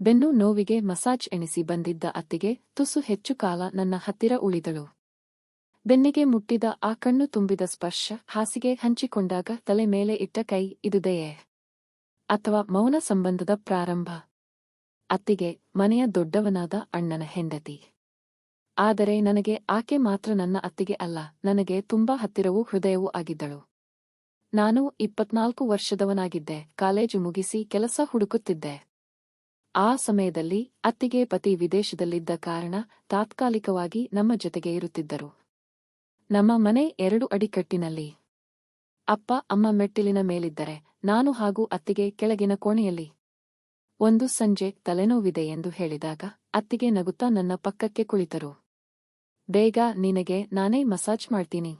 ಬೆನ್ನು ನೋವಿಗೆ ಮಸಾಜ್ ಎಣಿಸಿ ಬಂದಿದ್ದ ಅತ್ತಿಗೆ ತುಸು ಹೆಚ್ಚು ಕಾಲ ನನ್ನ ಹತ್ತಿರ ಉಳಿದಳು. ಬೆನ್ನಿಗೆ ಮುಟ್ಟಿದ ಆ ಕಣ್ಣು ತುಂಬಿದ ಸ್ಪರ್ಶ ಹಾಸಿಗೆ ಹಂಚಿಕೊಂಡಾಗ ತಲೆ ಮೇಲೆ ಇಟ್ಟ ಕೈ ಇದುದೆಯೇ ಅಥವಾ ಮೌನ ಸಂಬಂಧದ ಪ್ರಾರಂಭ. ಅತ್ತಿಗೆ ಮನೆಯ ದೊಡ್ಡವನಾದ ಅಣ್ಣನ ಹೆಂಡತಿ. ಆದರೆ ನನಗೆ ಆಕೆ ಮಾತ್ರ ನನ್ನ ಅತ್ತಿಗೆ ಅಲ್ಲ, ನನಗೆ ತುಂಬಾ ಹತ್ತಿರವೂ ಹೃದಯವೂ ಆಗಿದ್ದಳು. ನಾನು ಇಪ್ಪತ್ನಾಲ್ಕು ವರ್ಷದವನಾಗಿದ್ದೆ, ಕಾಲೇಜು ಮುಗಿಸಿ ಕೆಲಸ ಹುಡುಕುತ್ತಿದ್ದೆ. ಆ ಸಮಯದಲ್ಲಿ ಅತ್ತಿಗೆ ಪತಿ ವಿದೇಶದಲ್ಲಿದ್ದ ಕಾರಣ ತಾತ್ಕಾಲಿಕವಾಗಿ ನಮ್ಮ ಜೊತೆಗೆ ಇರುತ್ತಿದ್ದರು. ನಮ್ಮ ಮನೆ ಎರಡು ಅಡಿಕಟ್ಟಿನಲ್ಲಿ ಅಪ್ಪ, ಅಮ್ಮ ಮೆಟ್ಟಿಲಿನ ಮೇಲಿದ್ದರೆ ನಾನು ಹಾಗೂ ಅತ್ತಿಗೆ ಕೆಳಗಿನ ಕೋಣೆಯಲ್ಲಿ. ಒಂದು ಸಂಜೆ ತಲೆನೋವಿದೆ ಎಂದು ಹೇಳಿದಾಗ ಅತ್ತಿಗೆ ನಗುತ್ತಾ ನನ್ನ ಪಕ್ಕಕ್ಕೆ ಕುಳಿತರು. ಬೇಗ, ನಿನಗೆ ನಾನೇ ಮಸಾಜ್ ಮಾಡ್ತೀನಿ.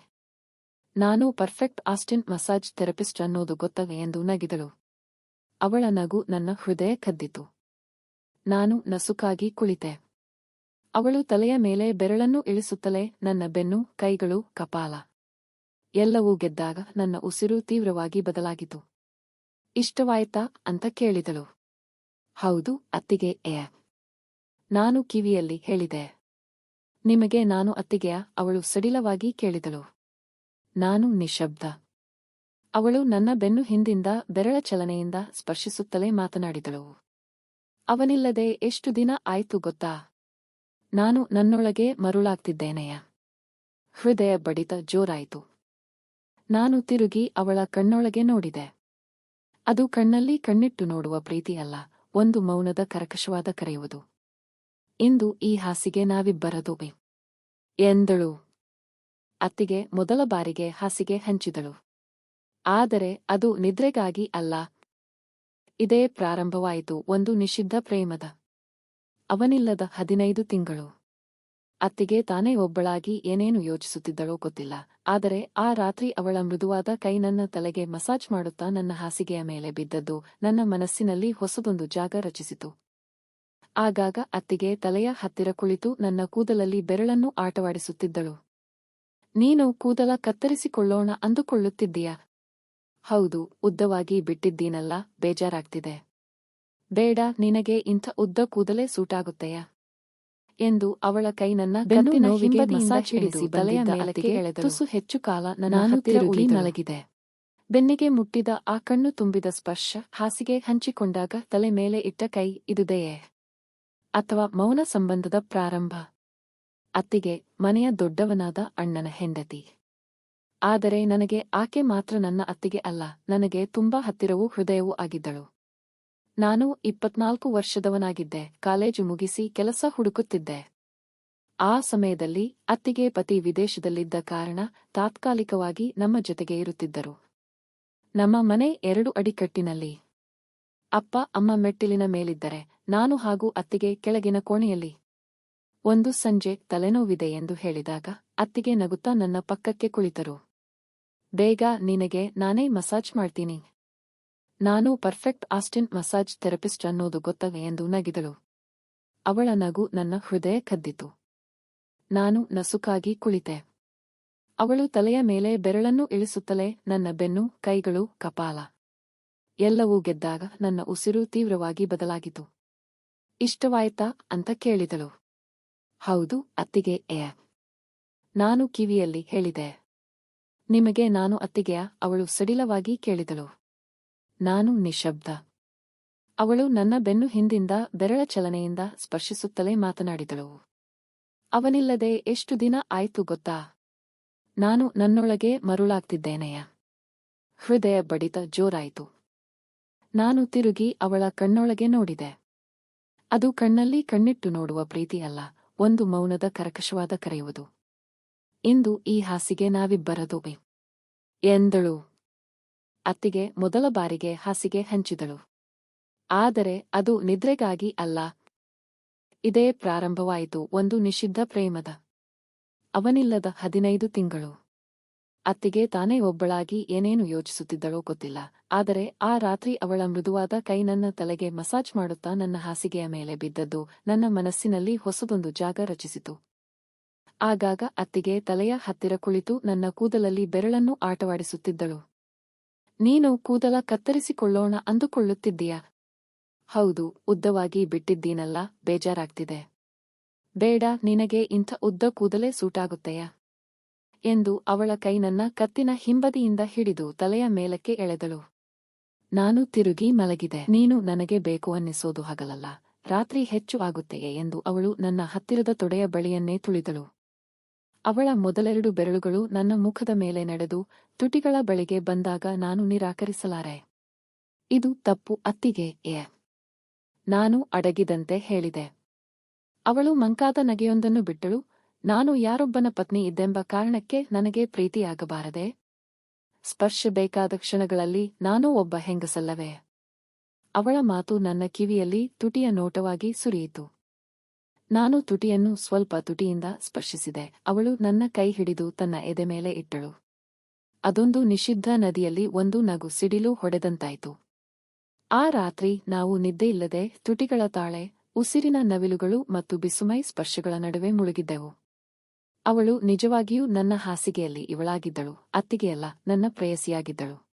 ನಾನು ಪರ್ಫೆಕ್ಟ್ ಆಸ್ಟಿನ್ ಮಸಾಜ್ ಥೆರಪಿಸ್ಟ್ ಅನ್ನೋದು ಗೊತ್ತವೆ ಎಂದು ನಗಿದಳು. ಅವಳ ನಗು ನನ್ನ ಹೃದಯ ಕದ್ದಿತು. ನಾನು ನಸುಕಾಗಿ ಕುಳಿತೆ. ಅವಳು ತಲೆಯ ಮೇಲೆ ಬೆರಳನ್ನು ಇಳಿಸುತ್ತಲೇ ನನ್ನ ಬೆನ್ನು, ಕೈಗಳು, ಕಪಾಲ ಎಲ್ಲವೂ ಗೆದ್ದಾಗ ನನ್ನ ಉಸಿರು ತೀವ್ರವಾಗಿ ಬದಲಾಗಿತು ಇಷ್ಟವಾಯ್ತಾ ಅಂತ ಕೇಳಿದಳು. ಹೌದು, ಅತ್ತಿಗೆ ಎ ನಾನು ಕಿವಿಯಲ್ಲಿ ಹೇಳಿದೆ. ನಿಮಗೆ ನಾನು ಅತ್ತಿಗೆಯ ಅವಳು ಸಡಿಲವಾಗಿ ಕೇಳಿದಳು. ನಾನು ನಿಶಬ್ದ. ಅವಳು ನನ್ನ ಬೆನ್ನು ಹಿಂದಿಂದ ಬೆರಳ ಚಲನೆಯಿಂದ ಸ್ಪರ್ಶಿಸುತ್ತಲೇ ಮಾತನಾಡಿದಳು. ಅವನಿಲ್ಲದೆ ಎಷ್ಟು ದಿನ ಆಯ್ತು ಗೊತ್ತಾ? ನಾನು ನನ್ನೊಳಗೆ ಮರುಳಾಗ್ತಿದ್ದೇನೆಯ? ಹೃದಯ ಬಡಿತ ಜೋರಾಯಿತು. ನಾನು ತಿರುಗಿ ಅವಳ ಕಣ್ಣೊಳಗೆ ನೋಡಿದೆ. ಅದು ಕಣ್ಣಲ್ಲಿ ಕಣ್ಣಿಟ್ಟು ನೋಡುವ ಪ್ರೀತಿಯಲ್ಲ ಒಂದು ಮೌನದ ಕರಕಶವಾದ ಕರೆಯುವುದು. ಇಂದು ಈ ಹಾಸಿಗೆ ನಾವಿಬ್ಬರದು ಎಂದಳು. ಅತ್ತಿಗೆ ಮೊದಲ ಬಾರಿಗೆ ಹಾಸಿಗೆ ಹಂಚಿದಳು. ಆದರೆ ಅದು ನಿದ್ರೆಗಾಗಿ ಅಲ್ಲ ಇದೇ ಪ್ರಾರಂಭವಾಯಿತು, ಒಂದು ನಿಷಿದ್ಧ ಪ್ರೇಮದ. ಅವನಿಲ್ಲದ ಹದಿನೈದು ತಿಂಗಳು. ಅತ್ತಿಗೆ ತಾನೇ ಒಬ್ಬಳಾಗಿ ಏನೇನು ಯೋಚಿಸುತ್ತಿದ್ದಳೋ ಗೊತ್ತಿಲ್ಲ, ಆದರೆ ಆ ರಾತ್ರಿ ಅವಳ ಮೃದುವಾದ ಕೈ ನನ್ನ ತಲೆಗೆ ಮಸಾಜ್ ಮಾಡುತ್ತಾ ನನ್ನ ಹಾಸಿಗೆಯ ಮೇಲೆ ಬಿದ್ದದ್ದು, ನನ್ನ ಮನಸ್ಸಿನಲ್ಲಿ ಹೊಸದೊಂದು ಜಾಗ ರಚಿಸಿತು. ಆಗಾಗ ಅತ್ತಿಗೆ ತಲೆಯ ಹತ್ತಿರ ಕುಳಿತು ನನ್ನ ಕೂದಲಲ್ಲಿ ಬೆರಳನ್ನು ಆಟವಾಡಿಸುತ್ತಿದ್ದಳು. ನೀನು ಕೂದಲ ಕತ್ತರಿಸಿಕೊಳ್ಳೋಣ ಅಂದುಕೊಳ್ಳುತ್ತಿದ್ದೀಯಾ? ಹೌದು ಉದ್ದವಾಗಿ ಬಿಟ್ಟಿದ್ದೀನಲ್ಲ ಬೇಜಾರಾಗ್ತಿದೆ. ಬೇಡ ನಿನಗೆ ಇಂಥ ಉದ್ದ ಕೂದಲೇ ಸೂಟಾಗುತ್ತೆಯ? ಎಂದು ಅವಳ ಕೈ ನನ್ನ ಬೆನ್ನು ಗತ್ತಿನ ನೋವಿಗೆ ಹಿಂಬದಿಯಿಂದ ಮಸಾಜ್ ಹಿಡಿಸಿ ತಲೆಯ ಮೇಲಕ್ಕೆ ತುಸು ಹೆಚ್ಚು ಕಾಲ ನನ್ನ ನಾನು ತಿರುಗಿ ಮಲಗಿದೆ. ಬೆನ್ನಿಗೆ ಮುಟ್ಟಿದ ಆ ಕಣ್ಣು ತುಂಬಿದ ಸ್ಪರ್ಶ ಹಾಸಿಗೆ ಹಂಚಿಕೊಂಡಾಗ ತಲೆ ಮೇಲೆ ಇಟ್ಟ ಕೈ ಇದುದೆಯೇ? ಅಥವಾ ಮೌನ ಸಂಬಂಧದ ಪ್ರಾರಂಭ? ಅತ್ತಿಗೆ ಮನೆಯ ದೊಡ್ಡವನಾದ ಅಣ್ಣನ ಹೆಂಡತಿ. ಆದರೆ ನನಗೆ ಆಕೆ ಮಾತ್ರ ನನ್ನ ಅತ್ತಿಗೆ ಅಲ್ಲ, ನನಗೆ ತುಂಬಾ ಹತ್ತಿರವೂ ಹೃದಯವೂ ಆಗಿದ್ದಳು. ನಾನು ಇಪ್ಪತ್ನಾಲ್ಕು ವರ್ಷದವನಾಗಿದ್ದೆ, ಕಾಲೇಜು ಮುಗಿಸಿ ಕೆಲಸ ಹುಡುಕುತ್ತಿದ್ದೆ. ಆ ಸಮಯದಲ್ಲಿ ಅತ್ತಿಗೆ ಪತಿ ವಿದೇಶದಲ್ಲಿದ್ದ ಕಾರಣ ತಾತ್ಕಾಲಿಕವಾಗಿ ನಮ್ಮ ಜೊತೆಗೆ ಇರುತ್ತಿದ್ದರು. ನಮ್ಮ ಮನೆ ಎರಡು ಅಡಿಕಟ್ಟಿನಲ್ಲಿ ಅಪ್ಪ, ಅಮ್ಮ ಮೆಟ್ಟಿಲಿನ ಮೇಲಿದ್ದರೆ, ನಾನು ಹಾಗೂ ಅತ್ತಿಗೆ ಕೆಳಗಿನ ಕೋಣೆಯಲ್ಲಿ. ಒಂದು ಸಂಜೆ ತಲೆನೋವಿದೆ ಎಂದು ಹೇಳಿದಾಗ ಅತ್ತಿಗೆ ನಗುತ್ತಾ ನನ್ನ ಪಕ್ಕಕ್ಕೆ ಕುಳಿತರು. ಬೇಗ ನಿನಗೆ ನಾನೇ ಮಸಾಜ್ ಮಾಡ್ತೀನಿ. ನಾನು ಪರ್ಫೆಕ್ಟ್ ಆಸ್ಟಿನ್ ಮಸಾಜ್ ಥೆರಪಿಸ್ಟ್ ಅನ್ನೋದು ಗೊತ್ತವೆ ಎಂದು ನಗಿದಳು. ಅವಳ ನಗು ನನ್ನ ಹೃದಯ ಕದ್ದಿತು. ನಾನು ನಸುಕಾಗಿ ಕುಳಿತೆ. ಅವಳು ತಲೆಯ ಮೇಲೆ ಬೆರಳನ್ನು ಇಳಿಸುತ್ತಲೇ ನನ್ನ ಬೆನ್ನು, ಕೈಗಳು, ಕಪಾಲ ಎಲ್ಲವೂ ಗೆದ್ದಾಗ ನನ್ನ ಉಸಿರು ತೀವ್ರವಾಗಿ ಬದಲಾಗಿತು ಇಷ್ಟವಾಯ್ತಾ ಅಂತ ಕೇಳಿದಳು. ಹೌದು, ಅತ್ತಿಗೆ ಎ ನಾನು ಕಿವಿಯಲ್ಲಿ ಹೇಳಿದೆ. ನಿಮಗೆ ನಾನು ಅತ್ತಿಗೆಯ ಅವಳು ಸಡಿಲವಾಗಿ ಕೇಳಿದಳು. ನಾನು ನಿಶಬ್ದ. ಅವಳು ನನ್ನ ಬೆನ್ನು ಹಿಂದಿಂದ ಬೆರಳ ಚಲನೆಯಿಂದ ಸ್ಪರ್ಶಿಸುತ್ತಲೇ ಮಾತನಾಡಿದಳು. ಅವನಿಲ್ಲದೆ ಎಷ್ಟು ದಿನ ಆಯ್ತು ಗೊತ್ತಾ? ನಾನು ನನ್ನೊಳಗೆ ಮರುಳಾಗ್ತಿದ್ದೇನೆಯ? ಹೃದಯ ಬಡಿತ ಜೋರಾಯಿತು. ನಾನು ತಿರುಗಿ ಅವಳ ಕಣ್ಣೊಳಗೆ ನೋಡಿದೆ. ಅದು ಕಣ್ಣಲ್ಲಿ ಕಣ್ಣಿಟ್ಟು ನೋಡುವ ಪ್ರೀತಿಯಲ್ಲ, ಒಂದು ಮೌನದ ಕರಕಶವಾದ ಕರೆಯುವುದು. ಇಂದು ಈ ಹಾಸಿಗೆ ನಾವಿಬ್ಬರದು ಎಂದಳು. ಅತ್ತಿಗೆ ಮೊದಲ ಬಾರಿಗೆ ಹಾಸಿಗೆ ಹಂಚಿದಳು. ಆದರೆ ಅದು ನಿದ್ರೆಗಾಗಿ ಅಲ್ಲ. ಇದೇ ಪ್ರಾರಂಭವಾಯಿತು ಒಂದು ನಿಷಿದ್ಧ ಪ್ರೇಮದ. ಅವನಿಲ್ಲದ ಹದಿನೈದು ತಿಂಗಳು. ಅತ್ತಿಗೆ ತಾನೇ ಒಬ್ಬಳಾಗಿ ಏನೇನು ಯೋಚಿಸುತ್ತಿದ್ದಳೋ ಗೊತ್ತಿಲ್ಲ. ಆದರೆ ಆ ರಾತ್ರಿ ಅವಳ ಮೃದುವಾದ ಕೈ ನನ್ನ ತಲೆಗೆ ಮಸಾಜ್ ಮಾಡುತ್ತಾ ನನ್ನ ಹಾಸಿಗೆಯ ಮೇಲೆ ಬಿದ್ದದ್ದು ನನ್ನ ಮನಸ್ಸಿನಲ್ಲಿ ಹೊಸದೊಂದು ಜಾಗ ರಚಿಸಿತು. ಆಗಾಗ ಅತ್ತಿಗೆ ತಲೆಯ ಹತ್ತಿರ ಕುಳಿತು ನನ್ನ ಕೂದಲಲ್ಲಿ ಬೆರಳನ್ನು ಆಟವಾಡಿಸುತ್ತಿದ್ದಳು. ನೀನು ಕೂದಲ ಕತ್ತರಿಸಿಕೊಳ್ಳೋಣ ಅಂದುಕೊಳ್ಳುತ್ತಿದ್ದೀಯಾ? ಹೌದು, ಉದ್ದವಾಗಿ ಬಿಟ್ಟಿದ್ದೀನಲ್ಲ, ಬೇಜಾರಾಗ್ತಿದೆ. ಬೇಡ, ನಿನಗೆ ಇಂಥ ಉದ್ದ ಕೂದಲೇ ಸೂಟಾಗುತ್ತೆಯಾ? ಎಂದು ಅವಳ ಕೈ ನನ್ನ ಕತ್ತಿನ ಹಿಂಬದಿಯಿಂದ ಹಿಡಿದು ತಲೆಯ ಮೇಲಕ್ಕೆ ಎಳೆದಳು. ನಾನು ತಿರುಗಿ ಮಲಗಿದೆ. ನೀನು ನನಗೆ ಬೇಕು ಅನ್ನಿಸೋದು ಹಗಲಲ್ಲ, ರಾತ್ರಿ ಹೆಚ್ಚು ಆಗುತ್ತೆಯೇ ಎಂದು ಅವಳು ನನ್ನ ಹತ್ತಿರದ ತೊಡೆಯ ಬಳಿಯನ್ನೇ ತುಳಿದಳು. ಅವಳ ಮೊದಲೆರಡು ಬೆರಳುಗಳು ನನ್ನ ಮುಖದ ಮೇಲೆ ನಡೆದು ತುಟಿಗಳ ಬಳಿಗೆ ಬಂದಾಗ ನಾನು ನಿರಾಕರಿಸಲಾರೆ. ಇದು ತಪ್ಪು ಅತ್ತಿಗೆ, ಏ. ನಾನು ಅಡಗಿದಂತೆ ಹೇಳಿದೆ. ಅವಳು ಮಂಕಾದ ನಗೆಯೊಂದನ್ನು ಬಿಟ್ಟಳು. ನಾನು ಯಾರೊಬ್ಬನ ಪತ್ನಿ ಇದ್ದೆಂಬ ಕಾರಣಕ್ಕೆ ನನಗೆ ಪ್ರೀತಿಯಾಗಬಾರದೆ. ಸ್ಪರ್ಶ ಬೇಕಾದ ಕ್ಷಣಗಳಲ್ಲಿ ನಾನೂ ಒಬ್ಬ ಹೆಂಗಸಲ್ಲವೇ. ಅವಳ ಮಾತು ನನ್ನ ಕಿವಿಯಲ್ಲಿ ತುಟಿಯ ನೋಟವಾಗಿ ಸುರಿಯಿತು. ನಾನು ತುಟಿಯನ್ನು ಸ್ವಲ್ಪ ತುಟಿಯಿಂದ ಸ್ಪರ್ಶಿಸಿದೆ. ಅವಳು ನನ್ನ ಕೈ ಹಿಡಿದು ತನ್ನ ಎದೆ ಮೇಲೆ ಇಟ್ಟಳು. ಅದೊಂದು ನಿಷಿದ್ಧ ನದಿಯಲ್ಲಿ ಒಂದು ನಗು ಸಿಡಿಲು ಹೊಡೆದಂತಾಯಿತು. ಆ ರಾತ್ರಿ ನಾವು ನಿದ್ದೆಯಿಲ್ಲದೆ ತುಟಿಗಳ ತಾಳೆ, ಉಸಿರಿನ ನವಿಲುಗಳು ಮತ್ತು ಬಿಸುಮೈ ಸ್ಪರ್ಶಗಳ ನಡುವೆ ಮುಳುಗಿದ್ದೆವು. ಅವಳು ನಿಜವಾಗಿಯೂ ನನ್ನ ಹಾಸಿಗೆಯಲ್ಲಿ ಇವಳಾಗಿದ್ದಳು, ಅತ್ತಿಗೆಯಲ್ಲ, ನನ್ನ ಪ್ರೇಯಸಿಯಾಗಿದ್ದಳು.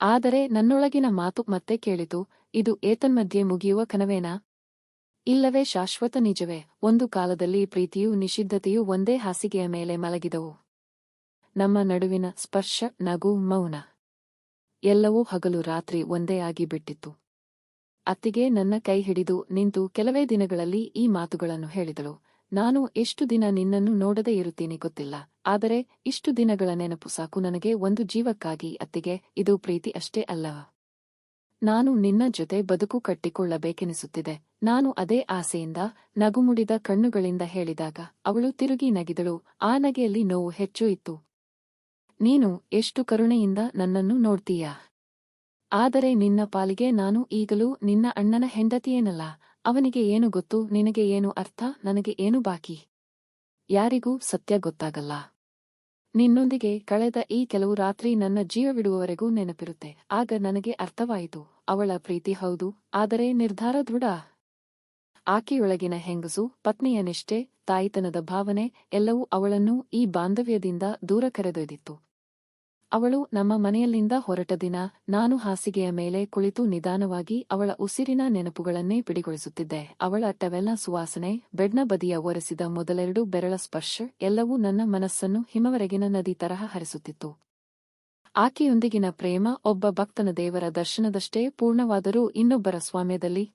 ಆದರೆ ನನ್ನೊಳಗಿನ ಮಾತು ಮತ್ತೆ ಕೇಳಿತು, ಇದು ಏತನ್ಮಧ್ಯೆ ಮುಗಿಯುವ ಕನವೇನಾ? ಇಲ್ಲವೇ ಶಾಶ್ವತ ನಿಜವೇ, ಒಂದು ಕಾಲದಲ್ಲಿ ಪ್ರೀತಿಯೂ ನಿಷಿದ್ಧತೆಯೂ ಒಂದೇ ಹಾಸಿಗೆಯ ಮೇಲೆ ಮಲಗಿದವು. ನಮ್ಮ ನಡುವಿನ ಸ್ಪರ್ಶ, ನಗು, ಮೌನ. ಎಲ್ಲವೂ ಹಗಲು ರಾತ್ರಿ ಒಂದೇ ಆಗಿ ಬಿಟ್ಟಿತ್ತು ಅತ್ತಿಗೆ ನನ್ನ ಕೈ ಹಿಡಿದು ನಿಂತು ಕೆಲವೇ ದಿನಗಳಲ್ಲಿ ಈ ಮಾತುಗಳನ್ನು ಹೇಳಿದಳು. ನಾನು ಎಷ್ಟು ದಿನ ನಿನ್ನನ್ನು ನೋಡದೇ ಇರುತ್ತೀನಿ ಗೊತ್ತಿಲ್ಲ, ಆದರೆ ಇಷ್ಟು ದಿನಗಳ ನೆನಪು ಸಾಕು ನನಗೆ ಒಂದು ಜೀವಕ್ಕಾಗಿ ಅತ್ತಿಗೆ, ಇದು ಪ್ರೀತಿ ಅಷ್ಟೇ ಅಲ್ಲವ ನಾನು ನಿನ್ನ ಜೊತೆ ಬದುಕು ಕಟ್ಟಿಕೊಳ್ಳಬೇಕೆನಿಸುತ್ತಿದೆ. ನಾನು ಅದೇ ಆಸೆಯಿಂದ ನಗುಮುಡಿದ ಕಣ್ಣುಗಳಿಂದ ಹೇಳಿದಾಗ ಅವಳು ತಿರುಗಿ ನಗಿದಳು. ಆ ನಗೆಯಲ್ಲಿ ನೋವು ಹೆಚ್ಚು ಇತ್ತು. ನೀನು ಎಷ್ಟು ಕರುಣೆಯಿಂದ ನನ್ನನ್ನು ನೋಡ್ತೀಯಾ. ಆದರೆ ನಿನ್ನ ಪಾಲಿಗೆ ನಾನು ಈಗಲೂ ನಿನ್ನ ಅಣ್ಣನ ಹೆಂಡತಿಯೇನಲ್ಲ. ಅವನಿಗೆ ಏನು ಗೊತ್ತು, ನಿನಗೆ ಏನು ಅರ್ಥ, ನನಗೆ ಏನು ಬಾಕಿ? ಯಾರಿಗೂ ಸತ್ಯ ಗೊತ್ತಾಗಲ್ಲ. ನಿನ್ನೊಂದಿಗೆ ಕಳೆದ ಈ ಕೆಲವು ರಾತ್ರಿ ನನ್ನ ಜೀವವಿಡುವವರೆಗೂ ನೆನಪಿರುತ್ತೆ. ಆಗ ನನಗೆ ಅರ್ಥವಾಯಿತು. ಅವಳ ಪ್ರೀತಿ ಹೌದು, ಆದರೆ ನಿರ್ಧಾರ ದೃಢ. ಆಕೆಯೊಳಗಿನ ಹೆಂಗಸು, ಪತ್ನಿಯ ನಿಷ್ಠೆ, ತಾಯಿತನದ ಭಾವನೆ, ಎಲ್ಲವೂ ಅವಳನ್ನು ಈ ಬಾಂಧವ್ಯದಿಂದ ದೂರ ಕರೆದೊಯ್ದಿತ್ತು. ಅವಳು ನಮ್ಮ ಮನೆಯಲ್ಲಿಂದ ಹೊರಟ ದಿನ ನಾನು ಹಾಸಿಗೆಯ ಮೇಲೆ ಕುಳಿತು ನಿಧಾನವಾಗಿ ಅವಳ ಉಸಿರಿನ ನೆನಪುಗಳನ್ನೇ ಬಿಡಿಗೊಳಿಸುತ್ತಿದ್ದೆ. ಅವಳ ಟವೆಲ್ನ ಸುವಾಸನೆ, ಬೆಡ್ನ ಬದಿಯ ಒರೆಸಿದ ಮೊದಲೆರಡು ಬೆರಳ ಸ್ಪರ್ಶ, ಎಲ್ಲವೂ ನನ್ನ ಮನಸ್ಸನ್ನು ಹಿಮವರೆಗಿನ ನದಿ ತರಹ ಹರಿಸುತ್ತಿತ್ತು. ಆಕೆಯೊಂದಿಗಿನ ಪ್ರೇಮ, ಒಬ್ಬ ಭಕ್ತನ ದೇವರ ದರ್ಶನದಷ್ಟೇ ಪೂರ್ಣವಾದರೂ ಇನ್ನೊಬ್ಬರ ಸ್ವಾಮ್ಯದಲ್ಲಿ